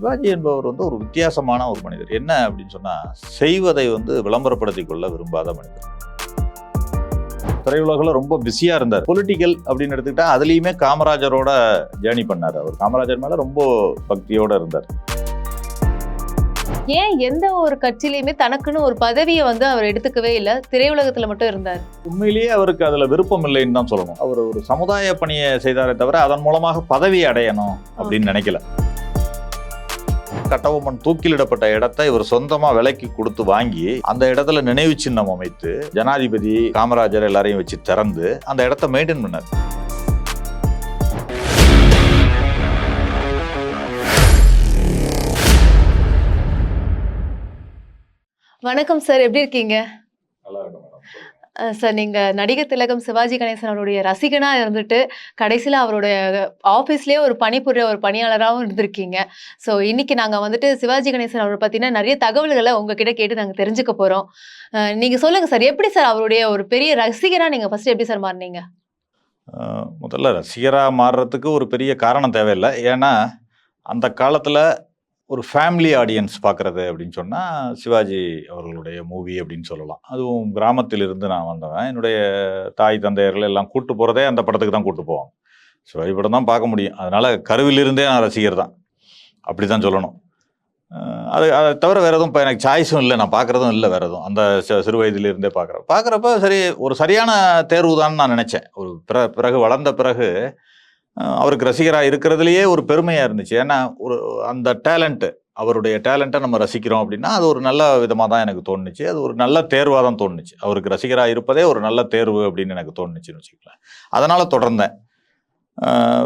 சிவாஜி என்பவர் வந்து ஒரு வித்தியாசமான ஒரு மனிதர். என்ன அப்படின்னு சொன்னா செய்வதை வந்து விளம்பரப்படுத்திக் கொள்ள விரும்பாத மனிதர். திரையுலகில் ரொம்ப பிஸியா இருந்தார். பொலிட்டிக்கல் அப்படின்னு எடுத்துக்கிட்டா அதுலயுமே காமராஜரோட ஜேர்னி பண்ணார் அவர். காமராஜர் மேல ரொம்ப பக்தியோட இருந்தார். ஏன் எந்த ஒரு கட்சியிலயுமே தனக்குன்னு ஒரு பதவியை வந்து அவர் எடுத்துக்கவே இல்ல? திரையுலகத்துல மட்டும் இருந்தார். உண்மையிலேயே அவருக்கு அதுல விருப்பம் இல்லைன்னு தான் சொல்லணும். அவர் ஒரு சமுதாய பணியை செய்தாரே தவிர அதன் மூலமாக பதவி அடையணும் அப்படின்னு நினைக்கல. கட்டபொம்மன் தூக்கிலிடப்பட்ட இடத்தை இவர் சொந்தமா விலைக்கு கொடுத்து வாங்கி அந்த இடத்துல நினைவு சின்னம் அமைத்து ஜனாதிபதி காமராஜர் எல்லாரையும் வச்சு திறந்து அந்த இடத்த மெயின்டைன் பண்ணார். வணக்கம் சார் எப்படி இருக்கீங்க? நல்லா இருக்கும் சார் நீங்கள் நடிகர் திலகம் சிவாஜி கணேசன் அவருடைய ரசிகனாக இருந்துட்டு கடைசியில் அவருடைய ஆஃபீஸ்லேயே ஒரு பணிபுரிய ஒரு பணியாளராகவும் இருந்திருக்கீங்க. ஸோ இன்றைக்கி நாங்கள் வந்துட்டு சிவாஜி கணேசன் அவரை பத்தின நிறைய தகவல்களை உங்ககிட்ட கேட்டு நாங்கள் தெரிஞ்சுக்க போகிறோம் நீங்கள் சொல்லுங்கள் சார் எப்படி சார் அவருடைய ஒரு பெரிய ரசிகனாக நீங்கள் ஃபஸ்ட்டு எப்படி சார் மாறினீங்க? முதல்ல ரசிகராக மாறுறதுக்கு ஒரு பெரிய காரணம் தேவையில்லை. ஏன்னா அந்த காலத்தில் ஒரு ஃபேமிலி ஆடியன்ஸ் பார்க்குறது அப்படின்னு சொன்னால் சிவாஜி அவர்களுடைய மூவி அப்படின்னு சொல்லலாம். அதுவும் கிராமத்திலிருந்து நான் வந்தவன். என்னுடைய தாய் தந்தையர்கள் எல்லாம் கூட்டு போகிறதே அந்த படத்துக்கு தான் கூட்டு போவாங்க. சிவாஜி படம் தான் பார்க்க முடியும். அதனால் கருவிலிருந்தே நான் ரசிகர் தான். அப்படி தான் சொல்லணும். அது அதை தவிர வேறு எதுவும் இப்போ எனக்கு சாய்ஸும் இல்லை. நான் பார்க்குறதும் இல்லை வேறு எதுவும். அந்த சிறு வயதிலிருந்தே பார்க்குறேன் பார்க்குறப்ப சரி ஒரு சரியான தேர்வு தான் நான் நினச்சேன். ஒரு பிற பிறகு வளர்ந்த பிறகு அவருக்கு ரசிகராக இருக்கிறதுலையே ஒரு பெருமையாக இருந்துச்சு. ஏன்னா ஒரு அந்த டேலண்ட்டு அவருடைய டேலண்ட்டை நம்ம ரசிக்கிறோம் அப்படின்னா அது ஒரு நல்ல விதமாக தான் எனக்கு தோணுச்சு. அது ஒரு நல்ல தேர்வாக தான் தோணுச்சு. அவருக்கு ரசிகராக இருப்பதே ஒரு நல்ல தேர்வு அப்படின்னு எனக்கு தோணுச்சுன்னு வச்சுக்கலாம் அதனால் தொடர்ந்தேன்.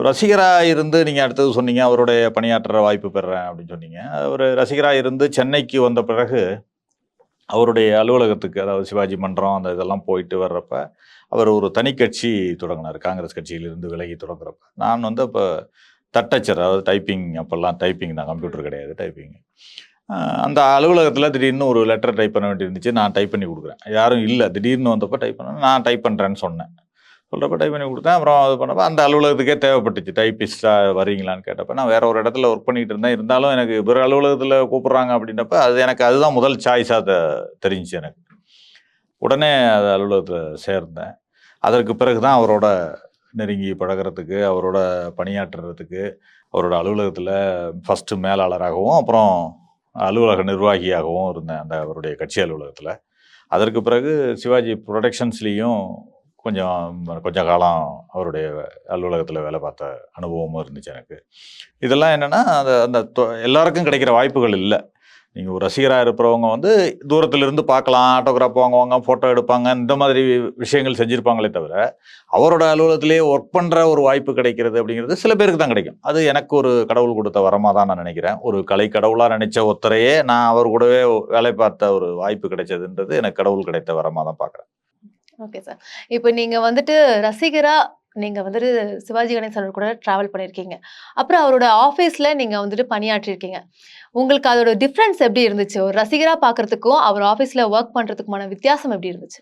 ரசிகராக இருந்து நீங்கள் அடுத்தது சொன்னீங்க அவருடைய பணியாற்ற வாய்ப்பு பெறுறேன் அப்படின்னு சொன்னீங்க. அவர் ரசிகராக இருந்து சென்னைக்கு வந்த பிறகு அவருடைய அலுவலகத்துக்கு அதாவது சிவாஜி மன்றம் அந்த இதெல்லாம் போயிட்டு வர்றப்ப அவர் ஒரு தனி கட்சி தொடங்கினார். காங்கிரஸ் கட்சியிலிருந்து விலகி தொடங்குறப்ப. நான் வந்து அப்போ தட்டச்சர் அதாவது டைப்பிங் அப்போல்லாம் டைப்பிங் தான். கம்ப்யூட்டர் கிடையாது டைப்பிங் அந்த அலுவலகத்தில் திடீர்னு ஒரு லெட்டர் டைப் பண்ண வேண்டியிருந்துச்சு. நான் டைப் பண்ணி கொடுக்குறேன். யாரும் இல்லை. திடீர்னு வந்தப்போ டைப் பண்ண நான் டைப் பண்ணுறேன்னு சொன்னேன். சொல்கிறப்ப டைப் பண்ணி கொடுத்தேன். அப்புறம் அது பண்ணப்போ அந்த அலுவலகத்துக்கே தேவைப்பட்டுச்சு. டைப்பிஸ்டாக வரீங்களான்னு கேட்டப்போ நான் வேறு ஒரு இடத்துல ஒர்க் பண்ணிகிட்டு இருந்தேன். இருந்தாலும் எனக்கு வேறு அலுவலகத்தில் கூப்பிட்றாங்க அப்படின்றப்ப அது எனக்கு அதுதான் முதல் சாய்ஸாக தெரிஞ்சுச்சு எனக்கு. உடனே அது அலுவலகத்தில் சேர்ந்தேன். அதற்கு பிறகு தான் அவரோட நெருங்கி பழகுறதுக்கு அவரோட பணியாற்றுறதுக்கு அவரோட அலுவலகத்தில் ஃபஸ்ட்டு மேலாளராகவும் அப்புறம் அலுவலக நிர்வாகியாகவும் இருந்தேன் அந்த அவருடைய கட்சி அலுவலகத்தில். அதற்கு பிறகு சிவாஜி ப்ரொடக்ஷன்ஸ்லேயும் கொஞ்சம் கொஞ்ச காலம் அவருடைய அலுவலகத்தில் வேலை பார்த்த அனுபவமும் இருந்துச்சு எனக்கு. இதெல்லாம் என்னென்னா அந்த அந்த தொ- எல்லாருக்கும் கிடைக்கிற வாய்ப்புகள் இல்லை. நீங்கள் ஒரு ரசிகராக இருக்கிறவங்க வந்து தூரத்திலிருந்து பார்க்கலாம் ஆட்டோகிராஃப் வாங்குவாங்க ஃபோட்டோ எடுப்பாங்க இந்த மாதிரி விஷயங்கள் செஞ்சுருப்பாங்களே தவிர அவரோட அலுவலகத்திலேயே ஒர்க் பண்ணுற ஒரு வாய்ப்பு கிடைக்கிறது அப்படிங்கிறது சில பேருக்கு தான் கிடைக்கும். அது எனக்கு ஒரு கடவுள் கொடுத்த வரமாக தான் நான் நினைக்கிறேன். ஒரு கலை கடவுளாக நினச்ச ஒருத்தரையே நான் அவர் கூடவே வேலை பார்த்த ஒரு வாய்ப்பு கிடைச்சதுன்றது எனக்கு கடவுள் கிடைத்த வரமாக தான் பார்க்குறேன். ஓகே சார் இப்போ நீங்கள் வந்துட்டு ரசிகராக நீங்க வந்துட்டு சிவாஜி கணேசன் கூட டிராவல் பண்ணியிருக்கீங்க அப்புறம் அவரோட ஆஃபீஸ்ல நீங்க வந்துட்டு பணியாற்றிருக்கீங்க. உங்களுக்கு அதோட டிஃப்ரென்ஸ் எப்படி இருந்துச்சு? ஒரு ரசிகரா பார்க்கறதுக்கும் அவர் ஆஃபீஸ்ல ஒர்க் பண்றதுக்குமான வித்தியாசம் எப்படி இருந்துச்சு?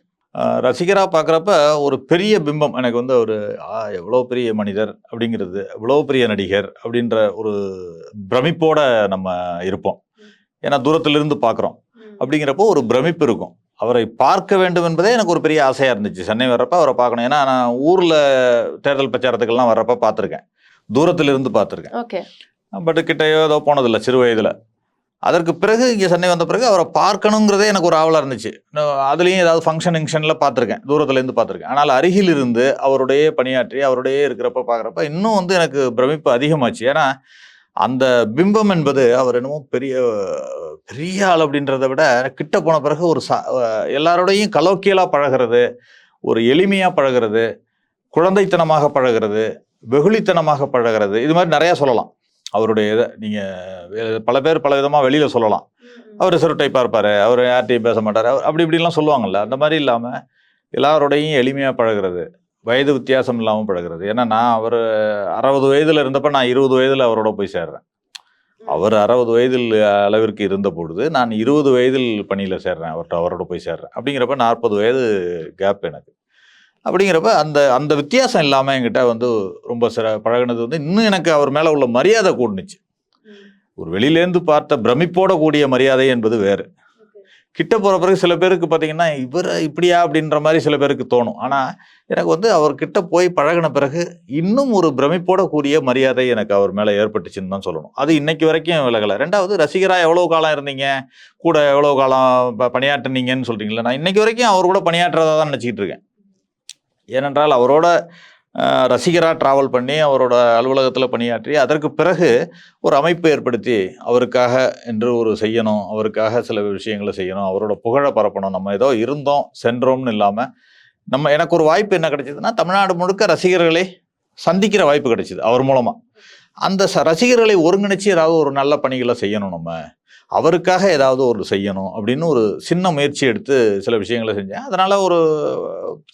ரசிகராக பார்க்குறப்ப ஒரு பெரிய பிம்பம் எனக்கு வந்து ஒரு எவ்வளோ பெரிய மனிதர் அப்படிங்கிறது எவ்வளோ பெரிய நடிகர் அப்படின்ற ஒரு பிரமிப்போட நம்ம இருப்போம். ஏன்னா தூரத்திலிருந்து பார்க்குறோம். அப்படிங்கிறப்போ ஒரு பிரமிப்பு இருக்கும். அவரை பார்க்க வேண்டும் என்பதே எனக்கு ஒரு பெரிய ஆசையாக இருந்துச்சு. சென்னை வர்றப்ப அவரை பார்க்கணும். ஏன்னா நான் ஊரில் தேர்தல் பிரச்சாரத்துக்கெல்லாம் வர்றப்ப பார்த்துருக்கேன். தூரத்திலிருந்து பார்த்துருக்கேன். ஓகே. பட் கிட்டேயோ ஏதோ போனதில்லை சிறு வயதில். அதற்கு பிறகு இங்கே சென்னை வந்த பிறகு அவரை பார்க்கணுங்கிறதே எனக்கு ஒரு ஆவலாக இருந்துச்சு. அதுலேயும் ஏதாவது ஃபங்க்ஷன் ஃபங்க்ஷனில் பார்த்துருக்கேன். தூரத்துலேருந்து பார்த்துருக்கேன். ஆனால் அருகில் இருந்து அவருடைய பணியாற்றி அவருடைய இருக்கிறப்ப பார்க்குறப்ப இன்னும் வந்து எனக்கு பிரமிப்பு அதிகமாச்சு. ஏன்னா அந்த பிம்பம் என்பது அவர் என்னமோ பெரிய பெரிய ஆள் அப்படின்றத விட கிட்ட போன பிறகு ஒரு சா எல்லாரோடையும் கலோக்கியலாக பழகிறது ஒரு எளிமையாக பழகிறது குழந்தைத்தனமாக பழகிறது வெகுளித்தனமாக பழகிறது இது மாதிரி நிறையா சொல்லலாம். அவருடைய இதை நீங்கள் பல பேர் பல விதமாக வெளியில் சொல்லலாம். அவர் ரிசர்வ் டைப்பாக இருப்பார் அவர் யார்கிட்டையும் பேச மாட்டார் அவர் அப்படி இப்படிலாம் சொல்லுவாங்கல்ல அந்த மாதிரி இல்லாமல் எல்லாரோடையும் எளிமையாக பழகிறது வயது வித்தியாசம் இல்லாமல் பழகிறது. ஏன்னா நான் அவர் அறுபது வயதில் இருந்தப்ப நான் இருபது வயதில் அவரோட போய் சேர்றேன். அவர் அறுபது வயதில் அளவிற்கு இருந்த பொழுது நான் இருபது வயதில் பணியில் சேர்றேன். அவர்கிட்ட அவரோட போய் சேர்றேன். அப்படிங்கிறப்ப நாற்பது வயது கேப் எனக்கு. அப்படிங்கிறப்ப அந்த அந்த வித்தியாசம் இல்லாமல் என்கிட்ட வந்து ரொம்ப சிற பழகுனது வந்து இன்னும் எனக்கு அவர் மேலே உள்ள மரியாதை கூடுனுச்சு. ஒரு வெளியிலேருந்து பார்த்த பிரமிப்போட கூடிய மரியாதை என்பது வேறு. கிட்ட போகிற பிறகு சில பேருக்கு பார்த்தீங்கன்னா இவர் இப்படியா? அப்படின்ற மாதிரி சில பேருக்கு தோணும். ஆனால் எனக்கு வந்து அவர்கிட்ட போய் பழகின பிறகு இன்னும் ஒரு பிரமிப்போட கூடிய மரியாதை எனக்கு அவர் மேலே ஏற்பட்டுச்சுன்னு தான் சொல்லணும். அது இன்னைக்கு வரைக்கும் விலகலை. ரெண்டாவது ரசிகராக எவ்வளோ காலம் இருந்தீங்க? கூட எவ்வளோ காலம் ப- பணியாற்றுனீங்கன்னு சொல்கிறீங்களா நான் இன்னைக்கு வரைக்கும் அவர் கூட பணியாற்றுறதா தான் நினச்சிக்கிட்டு இருக்கேன். ஏனென்றால் அவரோட ரசிகராக ட்ராவல் பண்ணி அவரோட அலுவலகத்தில் பணியாற்றி அதற்கு பிறகு ஒரு அமைப்பு ஏற்படுத்தி அவருக்காக என்று ஒரு செய்யணும் அவருக்காக சில விஷயங்களை செய்யணும் அவரோட புகழை பரப்பணும். நம்ம ஏதோ இருந்தோம் சென்றோம்னு இல்லாமல் நம்ம எனக்கு ஒரு வாய்ப்பு என்ன கிடைச்சதுன்னா தமிழ்நாடு முழுக்க ரசிகர்களை சந்திக்கிற வாய்ப்பு கிடைச்சிது அவர் மூலமாக அந்த ச ரசிகர்களை ஒருங்கிணைச்சு ஏதாவது ஒரு நல்ல பணிகளை செய்யணும் நம்ம. அவருக்காக ஏதாவது ஒரு செய்யணும் அப்படின்னு ஒரு சின்ன முயற்சி எடுத்து சில விஷயங்களை செஞ்சேன். அதனால் ஒரு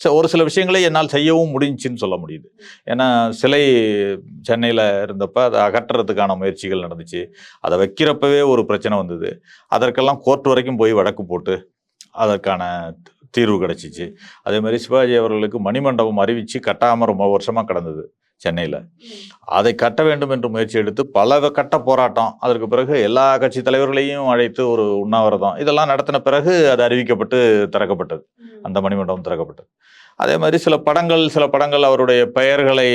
ச- ஒரு சில விஷயங்களை என்னால் செய்யவும் முடிஞ்சின்னு சொல்ல முடியுது. ஏன்னா சிலை சென்னையில் இருந்தப்போ அதை அகற்றுறதுக்கான முயற்சிகள் நடந்துச்சு. அதை வைக்கிறப்பவே ஒரு பிரச்சனை வந்தது. அதற்கெல்லாம் கோர்ட் வரைக்கும் போய் வழக்கு போட்டு அதற்கான தீர்வு கிடச்சிச்சு. அதே மாதிரி சிவாஜி அவர்களுக்கு மணிமண்டபம் அறிவித்து கட்டாமல் ரொம்ப வருஷமாக கடந்தது. சென்னையில். அதை கட்ட வேண்டும் என்று முயற்சி எடுத்து பல கட்ட போராட்டம். அதற்கு பிறகு எல்லா கட்சி தலைவர்களையும் அழைத்து ஒரு உண்ணாவிரதம். இதெல்லாம் நடத்தின பிறகு அது அறிவிக்கப்பட்டு திறக்கப்பட்டது. அந்த மணிமண்டபம் திறக்கப்பட்டது. அதே மாதிரி சில படங்கள் சில படங்கள் அவருடைய பெயர்களை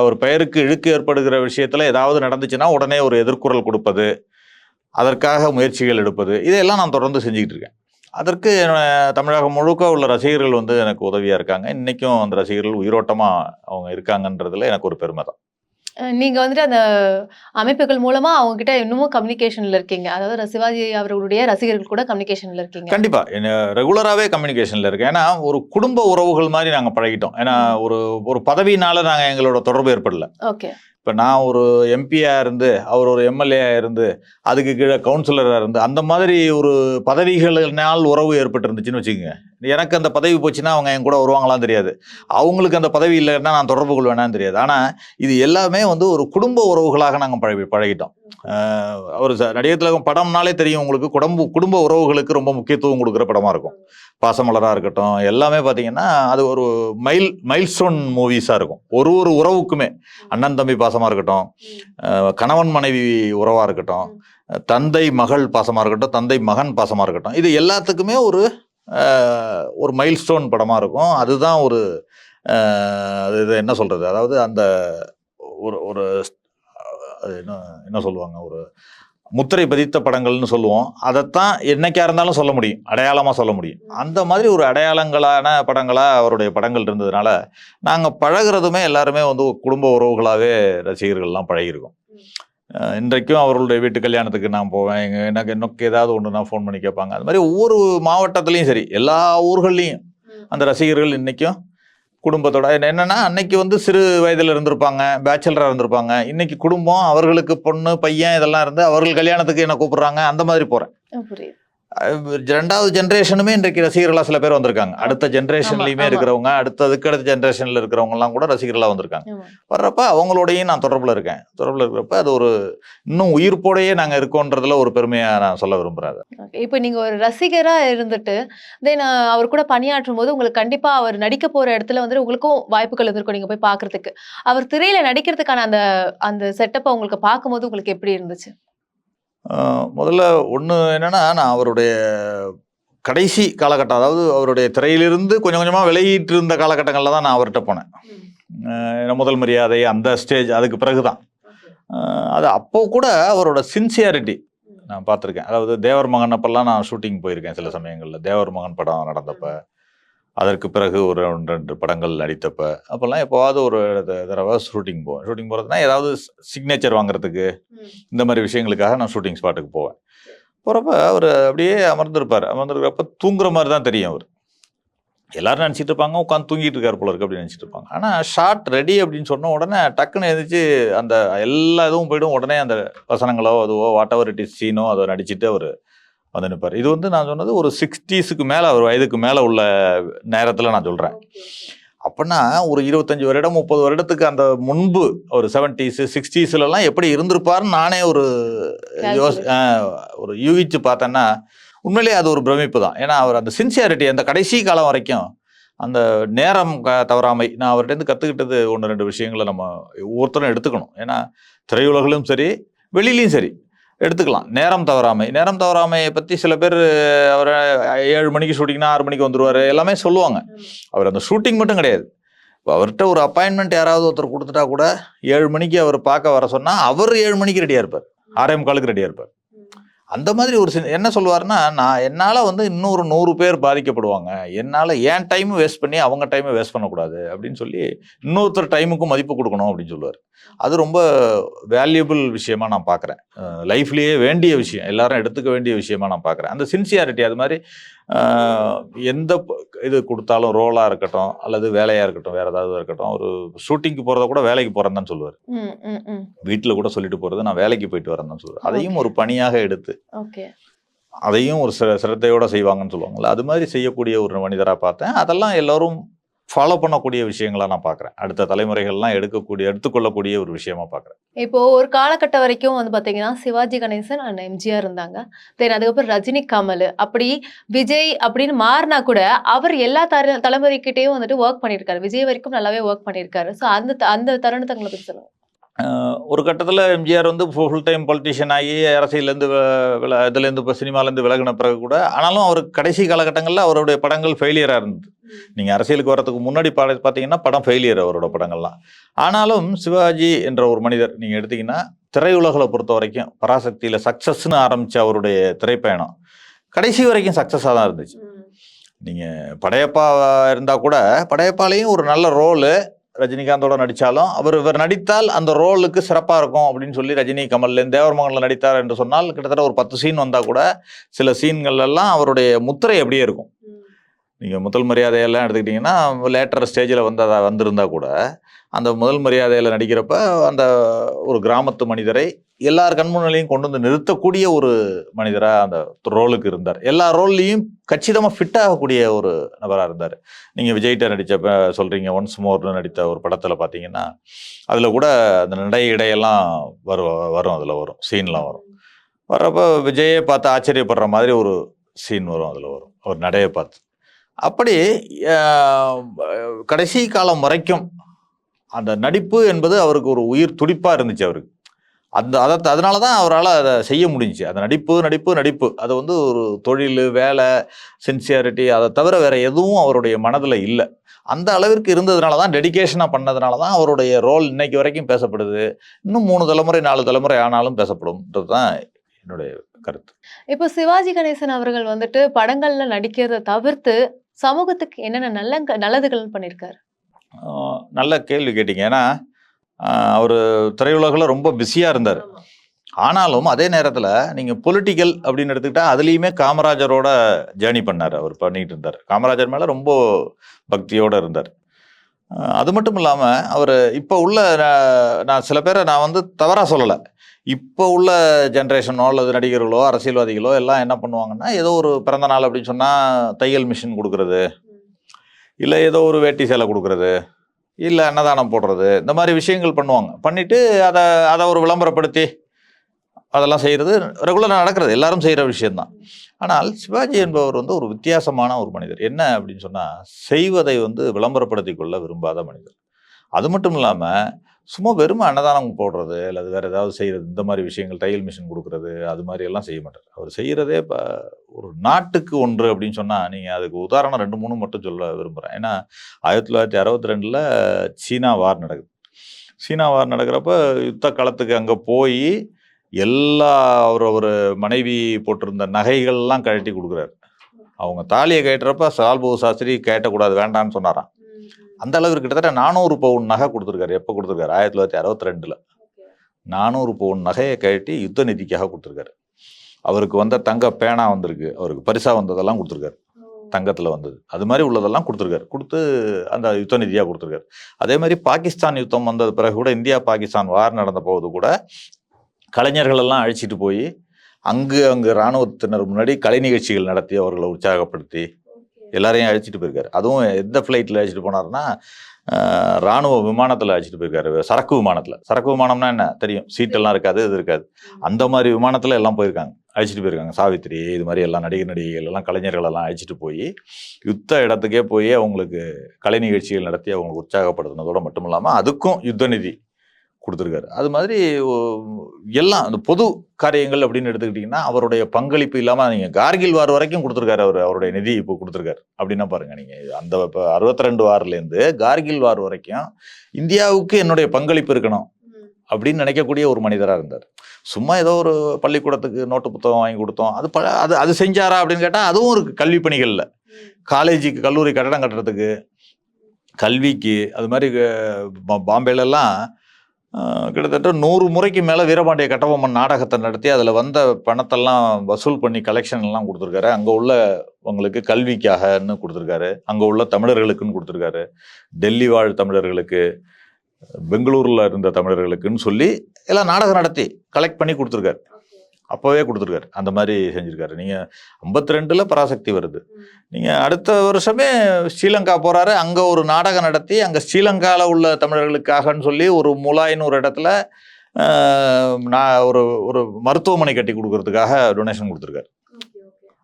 அவர் பெயருக்கு இழுக்கு ஏற்படுகிற விஷயத்தில் ஏதாவது நடந்துச்சுன்னா உடனே ஒரு எதிர்குரல் கொடுப்பது அதற்காக முயற்சிகள் எடுப்பது இதையெல்லாம் நான் தொடர்ந்து செஞ்சுக்கிட்டு இருக்கேன். அதற்கு அஹ், தமிழகம் முழுக்க உள்ள ரசிகர்கள் வந்து எனக்கு உதவியாக இருக்காங்க. இன்றைக்கும் அந்த ரசிகர்கள் உயிரோட்டமாக அவங்க இருக்காங்கன்றதுல எனக்கு ஒரு பெருமை தான். அஹ் நீங்க வந்துட்டு அந்த அமைப்புகள் மூலமா அவங்க கிட்ட இன்னமும் கம்யூனிகேஷன்ல இருக்கீங்க. அதாவது சிவாஜி அவர்களுடைய ரசிகர்கள் கூட கம்யூனிகேஷன்ல இருக்கீங்க. கண்டிப்பா. என்ன ரெகுலராகவே கம்யூனிகேஷன்ல இருக்கேன். ஏன்னா ஒரு குடும்ப உறவுகள் மாதிரி நாங்கள் பழகிட்டோம். ஏன்னா ஒரு ஒரு பதவியினால நாங்கள் எங்களோட தொடர்பு ஏற்படல. ஓகே. இப்போ நான் ஒரு எம்பியாக இருந்து அவர் ஒரு எம்எல்ஏ இருந்து அதுக்கு கீழே கவுன்சிலராக இருந்து அந்த மாதிரி ஒரு பதவிகளினால் உறவு ஏற்பட்டுருந்துச்சுன்னு வச்சுக்கோங்க. எனக்கு அந்த பதவி போச்சுன்னா அவங்க என் கூட வருவாங்களாம் தெரியாது. அவங்களுக்கு அந்த பதவி இல்லைன்னா நான் தொடர்பு கொள்வேனான்னு தெரியாது. ஆனால் இது எல்லாமே வந்து ஒரு குடும்ப உறவுகளாக நாங்கள் பழகி பழகிட்டோம். அவர் ச- நடிகர் திலகம் படம்னாலே தெரியும் உங்களுக்கு குடும்ப குடும்ப உறவுகளுக்கு ரொம்ப முக்கியத்துவம் கொடுக்குற படமாக இருக்கும். பாசமலராக இருக்கட்டும் எல்லாமே பார்த்தீங்கன்னா அது ஒரு மைல் மைல்ஸ்டோன் மூவிஸாக இருக்கும். ஒரு ஒரு உறவுக்குமே. அண்ணன் தம்பி பாசமாக இருக்கட்டும் கணவன் மனைவி உறவாக இருக்கட்டும் தந்தை மகள் பாசமாக இருக்கட்டும் தந்தை மகன் பாசமாக இருக்கட்டும். இது எல்லாத்துக்குமே ஒரு ஒரு மைல்ஸ்டோன் படமாக இருக்கும். அதுதான் ஒரு அது இது என்ன சொல்கிறது அதாவது அந்த ஒரு ஒரு என்ன என்ன சொல்லுவாங்க ஒரு முத்திரை பதித்த படங்கள்னு சொல்லுவோம். அதைத்தான் என்னைக்கா இருந்தாலும் சொல்ல முடியும். அடையாளமாக சொல்ல முடியும். அந்த மாதிரி ஒரு அடையாளங்களான படங்களாக அவருடைய படங்கள் இருந்ததுனால நாங்கள் பழகுறதுமே எல்லாருமே வந்து குடும்ப உறவுகளாகவே ரசிகர்கள்லாம் பழகியிருக்கோம் அஹ் இன்றைக்கும் அவர்களுடைய வீட்டு கல்யாணத்துக்கு நான் போவேன். எங்க எனக்கு எனக்கு ஏதாவது ஒன்று நான் ஃபோன் பண்ணி கேட்பாங்க. அது மாதிரி ஒவ்வொரு மாவட்டத்துலேயும் சரி எல்லா ஊர்கள்லையும் அந்த ரசிகர்கள் இன்னைக்கும் குடும்பத்தோட. என்ன- என்னன்னா அன்னைக்கு வந்து சிறு வயதில் இருந்திருப்பாங்க பேச்சுலராக இருந்திருப்பாங்க. இன்னைக்கு குடும்பம் அவர்களுக்கு பொண்ணு பையன் இதெல்லாம் இருந்து அவர்கள் கல்யாணத்துக்கு என்ன கூப்பிடுறாங்க அந்த மாதிரி போகிறேன் ரெண்டாவது ஜென்ரேஷனுமே இன்றைக்கு ரசிகர்களாக சில பேர் வந்திருக்காங்க. அடுத்த ஜென்ரேஷன்லையுமே. இருக்கிறவங்க அடுத்த அதுக்கு அடுத்த ஜென்ரேஷனில் இருக்கிறவங்க எல்லாம் கூட ரசிகர்களாக வந்திருக்காங்க. வர்றப்ப அவங்களோடையும் நான் தொடர்பில் இருக்கேன். தொடர்பில் இருக்கிறப்ப அது ஒரு இன்னும் உயிர்ப்போடையே நாங்கள் இருக்கோன்றதுல ஒரு பெருமையாக நான் சொல்ல விரும்புகிறேன். இப்போ நீங்க ஒரு ரசிகரா இருந்துட்டு தென் அவர் கூட பணியாற்றும் போது உங்களுக்கு கண்டிப்பா அவர் நடிக்க போற இடத்துல வந்து உங்களுக்கும் வாய்ப்புகள் இருந்திருக்கும் நீங்க போய் பார்க்கிறதுக்கு அவர் திரையில நடிக்கிறதுக்கான அந்த அந்த செட்டப்பை உங்களுக்கு பார்க்கும்போது உங்களுக்கு எப்படி இருந்துச்சு? முதல்ல ஒன்று என்னன்னா நான் அவருடைய கடைசி காலகட்டம் அதாவது அவருடைய திரையிலிருந்து கொஞ்சம் கொஞ்சமாக விலகிட்டு இருந்த காலகட்டங்களில் தான் நான் அவர்கிட்ட போனேன். முதல் மரியாதை அந்த ஸ்டேஜ் அதுக்கு பிறகு தான் அது அப்போ கூட அவரோட சின்சியாரிட்டி நான் பார்த்துருக்கேன். அதாவது தேவர் மகன் அப்பெல்லாம் நான் ஷூட்டிங் போயிருக்கேன் சில சமயங்களில். தேவர் மகன் படம் நடந்தப்ப. அதற்கு பிறகு ஒரு ரெண்டு படங்கள் நடித்தப்ப அப்போல்லாம் எப்போவாவது ஒரு தடவை ஷூட்டிங் போவேன். ஷூட்டிங் போகிறதுனா ஏதாவது சிக்னேச்சர் வாங்குறதுக்கு இந்த மாதிரி விஷயங்களுக்காக நான் ஷூட்டிங் ஸ்பாட்டுக்கு போவேன். போகிறப்ப அவர் அப்படியே அமர்ந்திருப்பார். அமர்ந்திருக்கிறப்ப தூங்குற மாதிரி தான் தெரியும் அவர். எல்லாரும் நினச்சிட்டு இருப்பாங்க உட்காந்து தூங்கிட்டு இருக்காரு போல இருக்கு அப்படின்னு நினச்சிட்டு இருப்பாங்க. ஆனால் ஷார்ட் ரெடி அப்படின்னு சொன்ன உடனே டக்குன்னு எழுந்திரிச்சு அந்த எல்லா இதுவும் போயிடும். உடனே அந்த வசனங்களோ அதுவோ வாட் எவர் இட் இஸ் சீனோ அதை நடிச்சுட்டு அவர் வந்து நிற்பார் இது வந்து நான் சொன்னது ஒரு சிக்ஸ்டீஸுக்கு மேலே அவர் வயதுக்கு மேலே உள்ள நேரத்தில் நான் சொல்கிறேன் அப்படின்னா ஒரு இருபத்தஞ்சு வருடம் முப்பது வருடத்துக்கு அந்த முன்பு ஒரு செவன்டீஸு சிக்ஸ்டீஸ்லலாம் எப்படி இருந்திருப்பாருன்னு நானே ஒரு ஆ, ஒரு யூகிச்சு பார்த்தேன்னா உண்மையிலேயே அது ஒரு பிரமிப்பு தான். ஏன்னா அவர் அந்த சின்சியாரிட்டி அந்த கடைசி காலம் வரைக்கும் அந்த நேரம் க- தவறாமை நான் அவர்கிட்ட கற்றுக்கிட்டது ஒன்று ரெண்டு விஷயங்களை நம்ம ஒவ்வொருத்தரும் எடுத்துக்கணும். ஏன்னா திரையுலகிலும் சரி வெளியிலையும் சரி எடுத்துக்கலாம். நேரம் தவறாமை. நேரம் தவறாமையை பற்றி சில பேர் அவர் ஏழு மணிக்கு ஷூட்டிங்னா ஆறு மணிக்கு வந்துடுவார் எல்லாமே சொல்லுவாங்க. அவர் அந்த ஷூட்டிங் மட்டும் கிடையாது. அவர்கிட்ட ஒரு அப்பாயின்மெண்ட் யாராவது ஒருத்தர் கொடுத்துட்டா கூட ஏழு மணிக்கு அவர் பார்க்க வர சொன்னால் அவர் ஏழு மணிக்கு ரெடியாக இருப்பார். ஆறே முக்காலுக்கு ரெடியாக இருப்பார். அந்த மாதிரி ஒரு சின் என்ன சொல்லுவார்னா நான் என்னால் வந்து இன்னொரு நூறு பேர் பாதிக்கப்படுவாங்க. என்னால் என் டைமும் வேஸ்ட் பண்ணி அவங்க டைமை வேஸ்ட் பண்ணக்கூடாது அப்படின்னு சொல்லி இன்னொருத்தர் டைமுக்கும் மதிப்பு கொடுக்கணும் அப்படின்னு சொல்லுவார். அது ரொம்ப வேல்யூபிள் விஷயமா நான் பார்க்குறேன் லைஃப்லேயே வேண்டிய விஷயம் எல்லாரும் எடுத்துக்க வேண்டிய விஷயமா நான் பார்க்குறேன் அந்த சின்சியாரிட்டி அது மாதிரி எந்த இது கொடுத்தாலும் ரோலாக இருக்கட்டும் அல்லது வேலையாக இருக்கட்டும் வேறு ஏதாவது இருக்கட்டும் ஒரு ஷூட்டிங்க்கு போகிறத கூட வேலைக்கு போகிறேன்னு தான் சொல்லுவார். வீட்டில் கூட சொல்லிட்டு போகிறது நான் வேலைக்கு போயிட்டு வரேன்னு தான் சொல்லுவார். அதையும் ஒரு பணியாக எடுத்து ஓகே. அதையும் ஒரு சிர சிரத்தையோட செய்வாங்கன்னு சொல்லுவாங்கல்ல அது மாதிரி செய்யக்கூடிய ஒரு மனிதராக பார்த்தேன். அதெல்லாம் எல்லாரும் ஃபாலோ பண்ணக்கூடிய விஷயங்களா நான் பார்க்குறேன் அடுத்த தலைமுறைகள்லாம் எடுக்கக்கூடிய எடுத்துக்கொள்ளக்கூடிய ஒரு விஷயமா பார்க்குறேன் இப்போ ஒரு காலகட்டம் வரைக்கும் வந்து பார்த்தீங்கன்னா சிவாஜி கணேசன் அண்ட் எம்ஜிஆர் இருந்தாங்க. தென் அதுக்கப்புறம் ரஜினி கமல். அப்படி விஜய் அப்படின்னு மாறினா கூட அவர் எல்லா தர தலைமுறைக்கிட்டேயும் வந்துட்டு ஒர்க் பண்ணியிருக்காரு விஜய் வரைக்கும் நல்லாவே ஒர்க் பண்ணியிருக்காரு ஸோ அந்த த- அந்த தருணத்தை பற்றி பத்தி ஒரு கட்டத்தில் எம்ஜிஆர் வந்து ஃபுல் டைம் பொலிட்டிஷியன் ஆகி அரசியலேருந்து வில இதுலேருந்து இப்போ சினிமாலேருந்து விலகின பிறகு கூட ஆனாலும் அவர் கடைசி காலகட்டங்களில் அவருடைய படங்கள் ஃபெயிலியராக இருந்தது. நீங்கள் அரசியலுக்கு வரதுக்கு முன்னாடி பட பார்த்தீங்கன்னா படம் ஃபெயிலியர் அவரோட படங்கள்லாம். ஆனாலும் சிவாஜி என்ற ஒரு மனிதர் நீங்கள் எடுத்தீங்கன்னா திரையுலகில் பொறுத்த வரைக்கும் பராசக்தியில் சக்ஸஸ்னு ஆரம்பித்த அவருடைய திரைப்பயணம் கடைசி வரைக்கும் சக்ஸஸாக தான் இருந்துச்சு. நீங்கள் படையப்பா இருந்தால் கூட படையப்பாலையும் ஒரு நல்ல ரோலு ரஜினிகாந்தோட நடித்தாலும் அவர் இவர் நடித்தால் அந்த ரோலுக்கு சிறப்பாக இருக்கும் அப்படின்னு சொல்லி ரஜினி கமல்லேன் தேவர்மங்கலில் நடித்தார் என்று சொன்னால் கிட்டத்தட்ட ஒரு பத்து சீன் வந்தால் கூட சில சீன்கள் எல்லாம் அவருடைய முத்திரை அப்படியே இருக்கும். நீங்கள் முதல் மரியாதையெல்லாம் எடுத்துக்கிட்டிங்கன்னா லேட்டர் ஸ்டேஜில் வந்ததா வந்திருந்தா கூட அந்த முதல் மரியாதையில் நடிக்கிறப்ப அந்த ஒரு கிராமத்து மனிதரை எல்லார் கண்முன்னிலையும் கொண்டு வந்து நிறுத்தக்கூடிய ஒரு மனிதராக அந்த ரோலுக்கு இருந்தார். எல்லா ரோல்லையும் கச்சிதமாக ஃபிட் ஆகக்கூடிய ஒரு நபராக இருந்தார். நீங்கள் விஜய்கிட்ட நடித்த சொல்கிறீங்க ஒன்ஸ் மோர்னு நடித்த ஒரு படத்தில் பார்த்தீங்கன்னா அதில் கூட அந்த நடை இடையெல்லாம் வரும் வரும் அதில் வரும் சீன்லாம் வரும். வர்றப்போ விஜயை பார்த்து ஆச்சரியப்படுற மாதிரி ஒரு சீன் வரும் அதில் வரும். ஒரு நடையை பார்த்து. அப்படி கடைசி காலம் வரைக்கும் அந்த நடிப்பு என்பது அவருக்கு ஒரு உயிர் துடிப்பாக இருந்துச்சு அவருக்கு. அந்த அதை அதனால தான் அவரால் அதை செய்ய முடிஞ்சுச்சு. அந்த நடிப்பு நடிப்பு நடிப்பு. அது வந்து ஒரு தொழில் வேலை சின்சியாரிட்டி அதை தவிர வேறு எதுவும் அவருடைய மனதில் இல்லை. அந்த அளவிற்கு இருந்ததுனால தான் டெடிகேஷனாக பண்ணதுனால தான் அவருடைய ரோல் இன்னைக்கு வரைக்கும் பேசப்படுது. இன்னும் மூணு தலைமுறை நாலு தலைமுறை ஆனாலும் பேசப்படும்ன்றது தான் என்னுடைய கருத்து. இப்போ சிவாஜி கணேசன் அவர்கள் வந்துட்டு படங்கள்ல நடிக்கிறத தவிர்த்து சமூகத்துக்கு என்னென்ன நல்ல நல்லதுகள் பண்ணியிருக்காரு நல்ல கேள்வி கேட்டீங்க. ஏன்னா அவர் திரையுலகில் ரொம்ப பிஸியாக இருந்தார். ஆனாலும் அதே நேரத்தில் நீங்கள் பொலிட்டிக்கல் அப்படின்னு எடுத்துக்கிட்டா அதுலேயுமே காமராஜரோட ஜேர்னி பண்ணார். அவர் பண்ணிட்டு இருந்தார். காமராஜர் மேலே ரொம்ப பக்தியோடு இருந்தார். அது மட்டும் இல்லாமல் அவர் இப்போ உள்ள நான் நான் சில பேரை நான் வந்து தவறாக சொல்லலை. இப்போ உள்ள ஜென்ரேஷனோ அல்லது நடிகர்களோ அரசியல்வாதிகளோ எல்லாம் என்ன பண்ணுவாங்கன்னா ஏதோ ஒரு பிறந்த நாள் அப்படின்னு சொன்னால் தையல் மிஷின் கொடுக்குறது. இல்லை ஏதோ ஒரு வேட்டி சேலை கொடுக்குறது இல்லை அன்னதானம் போடுறது இந்த மாதிரி விஷயங்கள் பண்ணுவாங்க. பண்ணிவிட்டு அதை அதை ஒரு விளம்பரப்படுத்தி அதெல்லாம் செய்கிறது ரெகுலராக நடக்கிறது. எல்லாரும் செய்கிற விஷயந்தான் ஆனால் சிவாஜி என்பவர் வந்து ஒரு வித்தியாசமான ஒரு மனிதர். என்ன அப்படின்னு சொன்னால் செய்வதை வந்து விளம்பரப்படுத்தி கொள்ள விரும்பாத மனிதர். அது மட்டும் இல்லாமல் சும்மா வெறும் அன்னதானம் போடுறது அல்லது வேறு ஏதாவது செய்கிறது இந்த மாதிரி விஷயங்கள் தையல் மிஷின் கொடுக்குறது அது மாதிரி எல்லாம் செய்ய மாட்டார். அவர் செய்கிறதே இப்போ ஒரு நாட்டுக்கு ஒன்று அப்படின்னு சொன்னால் நீங்கள் அதுக்கு உதாரணம் ரெண்டு மூணு மட்டும் சொல்ல விரும்புகிறேன் ஏன்னா ஆயிரத்தி தொள்ளாயிரத்தி அறுபத்தி ரெண்டில் சீனா வார் நடக்குது. சீனா வார் நடக்கிறப்ப யுத்த காலத்துக்கு அங்கே போய் எல்லா அவர் ஒரு மனைவி போட்டிருந்த நகைகள்லாம் கழட்டி கொடுக்குறாரு. அவங்க தாலியை கேட்டுறப்ப சால்பு சாஸ்திரி கேட்டக்கூடாது வேண்டான்னு சொன்னாராம். அந்த அளவுக்கு கிட்டத்தட்ட நானூறு பவுன் நகை கொடுத்துருக்காரு. எப்போ கொடுத்துருக்காரு? ஆயிரத்தி தொள்ளாயிரத்தி அறுபத்தி ரெண்டில். நானூறு பவுன் நகையை கழட்டி யுத்த நிதிக்காக கொடுத்துருக்காரு. அவருக்கு வந்த தங்க பேனா வந்திருக்கு. அவருக்கு பரிசா வந்ததெல்லாம் கொடுத்துருக்காரு. தங்கத்தில் வந்தது. அது மாதிரி உள்ளதெல்லாம் கொடுத்துருக்காரு. கொடுத்து அந்த யுத்த நிதியாக கொடுத்துருக்காரு. அதே மாதிரி பாகிஸ்தான் யுத்தம் வந்தது பிறகு கூட இந்தியா பாகிஸ்தான் வார் நடந்த போது கூட கலைஞர்கள் எல்லாம் அழைச்சிட்டு போய் அங்கு அங்கு இராணுவத்தினர் முன்னாடி கலை நிகழ்ச்சிகள் நடத்தி அவர்களை உற்சாகப்படுத்தி எல்லாரையும் அழைச்சிட்டு போயிருக்காரு. அதுவும் எந்த ஃப்ளைட்டில் அழைச்சிட்டு போனாருன்னா ராணுவ விமானத்தில் அழைச்சிட்டு போயிருக்காரு. சரக்கு விமானத்தில். சரக்கு விமானம்னா என்ன? தெரியும். சீட்டெல்லாம் இருக்காது இது இருக்காது. அந்த மாதிரி விமானத்தில் எல்லாம் போயிருக்காங்க. அழைச்சிட்டு போயிருக்காங்க. சாவித்திரி இது மாதிரி எல்லாம் நடிகர் நடிகைகள் எல்லாம் கலைஞர்கள் எல்லாம் அழைச்சிட்டு போய் யுத்த இடத்துக்கே போய் அவங்களுக்கு கலை நிகழ்ச்சிகள் நடத்தி அவங்களுக்கு உற்சாகப்படுத்தினதோடு மட்டும் இல்லாமல் அதுக்கும் யுத்த நிதி. கொடுத்துருக்காரு. அது மாதிரி எல்லாம் அந்த பொது காரியங்கள் அப்படின்னு எடுத்துக்கிட்டிங்கன்னா அவருடைய பங்களிப்பு இல்லாமல் நீங்கள் கார்கில் வார் வரைக்கும் கொடுத்துருக்காரு அவர் அவருடைய நிதி இப்போ கொடுத்துருக்காரு. அப்படின்னா பாருங்கள் நீங்கள் அந்த இப்போ அறுபத்தி ரெண்டு வார்லேருந்து கார்கில் வார் வரைக்கும் இந்தியாவுக்கு என்னுடைய பங்களிப்பு இருக்கணும் அப்படின்னு நினைக்கக்கூடிய ஒரு மனிதராக இருந்தார். சும்மா ஏதோ ஒரு பள்ளிக்கூடத்துக்கு நோட்டு புத்தகம் வாங்கி கொடுத்தோம். அது ப அது அது செஞ்சாரா அப்படின்னு கேட்டால் அதுவும் இருக்குது கல்வி பணிகளில். காலேஜுக்கு கல்லூரி கட்டடம் கட்டுறதுக்கு கல்விக்கு அது மாதிரி பாம்பேலெல்லாம் கிட்டத்தட்ட நூறு முறைக்கு மேலே வீரபாண்டிய கட்டபொம்மன் நாடகத்தை நடத்தி அதில் வந்த பணத்தெல்லாம் வசூல் பண்ணி கலெக்ஷன் எல்லாம் கொடுத்துருக்காரு. அங்கே உள்ள உங்களுக்கு கல்விக்காகன்னு கொடுத்துருக்காரு. அங்கே உள்ள தமிழர்களுக்குன்னு கொடுத்துருக்காரு. டெல்லி வாழ் தமிழர்களுக்கு பெங்களூரில் இருந்த தமிழர்களுக்குன்னு சொல்லி எல்லாம் நாடகம் நடத்தி கலெக்ட் பண்ணி கொடுத்துருக்காரு. அப்போவே கொடுத்துருக்காரு. அந்த மாதிரி செஞ்சுருக்காரு. நீங்கள் ஐம்பத்தி ரெண்டில் பராசக்தி வருது. நீங்கள் அடுத்த வருஷமே ஸ்ரீலங்கா போகிறாரு அங்கே ஒரு நாடகம் நடத்தி அங்கே ஸ்ரீலங்காவில் உள்ள தமிழர்களுக்காகன்னு சொல்லி ஒரு முலாயின்னு ஒரு இடத்துல நான் ஒரு ஒரு மருத்துவமனை கட்டி கொடுக்கறதுக்காக டொனேஷன் கொடுத்துருக்காரு.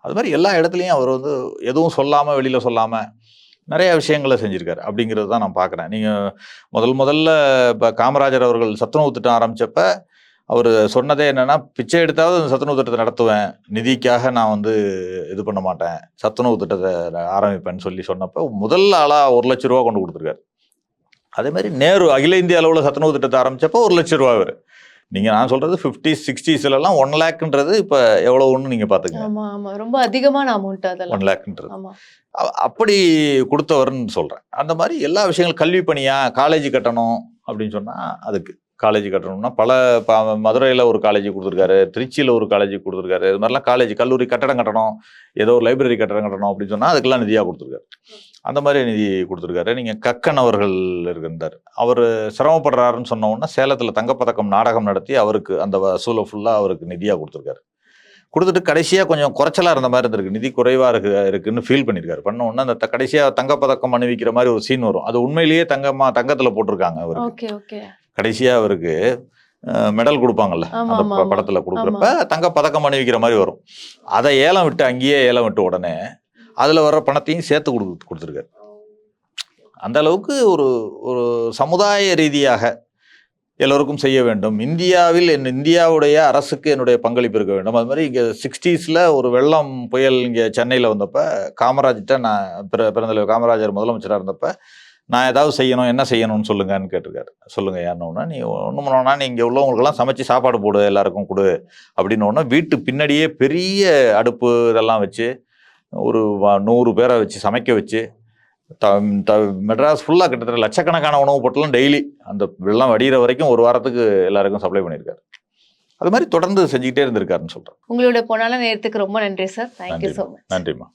அது மாதிரி எல்லா இடத்துலையும் அவர் வந்து எதுவும் சொல்லாமல் வெளியில் சொல்லாமல் நிறைய விஷயங்களை செஞ்சுருக்காரு. அப்படிங்கிறது தான் நான் பார்க்குறேன் நீங்கள் முதல் முதல்ல இப்போ காமராஜர் அவர்கள் சத்துணவு திட்டம் ஆரம்பித்தப்ப அவர் சொன்னதே என்னன்னா பிச்சை எடுத்தாவது அந்த சத்துணவு திட்டத்தை நடத்துவேன். நிதிக்காக நான் வந்து இது பண்ண மாட்டேன். சத்துணவு திட்டத்தை ஆரம்பிப்பேன்னு சொல்லி சொன்னப்போ முதல் ஆளாக ஒரு லட்ச ரூபா கொண்டு கொடுத்துருக்காரு. அதே மாதிரி நேரு அகில இந்திய அளவில் சத்துணவு திட்டத்தை ஆரம்பிச்சப்போ ஒரு லட்ச ரூபா அவர் நீங்கள் நான் சொல்கிறது ஃபிஃப்டி சிக்ஸ்டீஸ்லலாம் ஒன் லேக்ன்றது இப்போ எவ்வளோன்னு நீங்கள் ஆமா ரொம்ப அதிகமான அமௌண்ட் அதெல்லாம் ஒன் அ- அப்படி கொடுத்தவர்னு சொல்கிறேன் அந்த மாதிரி எல்லா விஷயங்களும் கல்வி பணியா காலேஜ் கட்டணும் அப்படின்னு சொன்னால் அதுக்கு. காலேஜ் கட்டணும்னா பல மதுரையில் ஒரு காலேஜ் கொடுத்துருக்காரு திருச்சியில் ஒரு காலேஜ் கொடுத்துருக்காரு இது மாதிரிலாம் காலேஜ் கல்லூரி கட்டடம் கட்டணும் ஏதோ ஒரு லைப்ரரி கட்டடம் கட்டணும் அப்படின்னு சொன்னால் அதுக்கெல்லாம் நிதியாக கொடுத்துருக்காரு. அந்த மாதிரி நிதி கொடுத்துருக்காரு. நீங்கள் கக்கன் அவர்கள் இருந்தார் அவர் சிரமப்படுறாருன்னு சொன்னோம்னா சேலத்தில் தங்கப்பதக்கம் நாடகம் நடத்தி அவருக்கு அந்த வசூலை ஃபுல்லாக அவருக்கு நிதியாக கொடுத்துருக்காரு. கொடுத்துட்டு கடைசியாக கொஞ்சம் குறைச்சலாக இருந்த மாதிரி இருந்திருக்கு. நிதி குறைவாக இருக்கு இருக்குன்னு ஃபீல் பண்ணியிருக்காரு. பண்ண உடனே அந்த கடைசியாக கடைசியா தங்கப்பதக்கம் அணிவிக்கிற மாதிரி ஒரு சீன் வரும். அது உண்மையிலேயே தங்கமா தங்கத்தில் போட்டிருக்காங்க அவருக்கு. ஓகே ஓகே கடைசியா அவருக்கு மெடல் கொடுப்பாங்கல்ல அந்த. படத்துல கொடுக்குறப்ப தங்க பதக்கம் அணிவிக்கிற மாதிரி வரும். அதை ஏலம் விட்டு அங்கேயே ஏலம் விட்ட உடனே அதுல வர்ற பணத்தையும் சேர்த்து கொடு கொடுத்துருக்காரு. அந்த அளவுக்கு ஒரு ஒரு சமுதாய ரீதியாக எல்லோருக்கும் செய்ய வேண்டும். இந்தியாவில் என் இந்தியாவுடைய அரசுக்கு என்னுடைய பங்களிப்பு இருக்க வேண்டும். அது மாதிரி இங்கே சிக்ஸ்டீஸில் ஒரு வெள்ளம் புயல் இங்கே சென்னையில் வந்தப்ப காமராஜர்கிட்ட நான் பிற பிறந்தலைவர் காமராஜர் முதலமைச்சராக இருந்தப்ப நான் ஏதாவது செய்யணும் என்ன செய்யணும்னு சொல்லுங்கன்னு கேட்டிருக்காரு. சொல்லுங்க யாருன்னா நீ ஒன்றும் பண்ணோன்னா நீ இங்கே உள்ளவங்களுக்கெல்லாம் சமைச்சு சாப்பாடு போடு எல்லாருக்கும் கொடு அப்படின்னு ஒன்று வீட்டு பின்னாடியே பெரிய அடுப்பு இதெல்லாம் வச்சு ஒரு நூறு பேரை வச்சு சமைக்க வச்சு த த மெட்ராஸ் ஃபுல்லாக கிட்டத்தட்ட லட்சக்கணக்கான உணவு பொட்டலம் டெய்லி அந்த வெள்ளம் வடிகிற வரைக்கும் ஒரு வாரத்துக்கு எல்லாருக்கும் சப்ளை பண்ணியிருக்காரு. அது மாதிரி தொடர்ந்து செஞ்சுக்கிட்டே இருந்திருக்காருன்னு சொல்கிறேன் உங்களோட பொன்னான நேரத்துக்கு ரொம்ப நன்றி சார் தேங்க்யூ. ஸோ மச் நன்றிம்மா.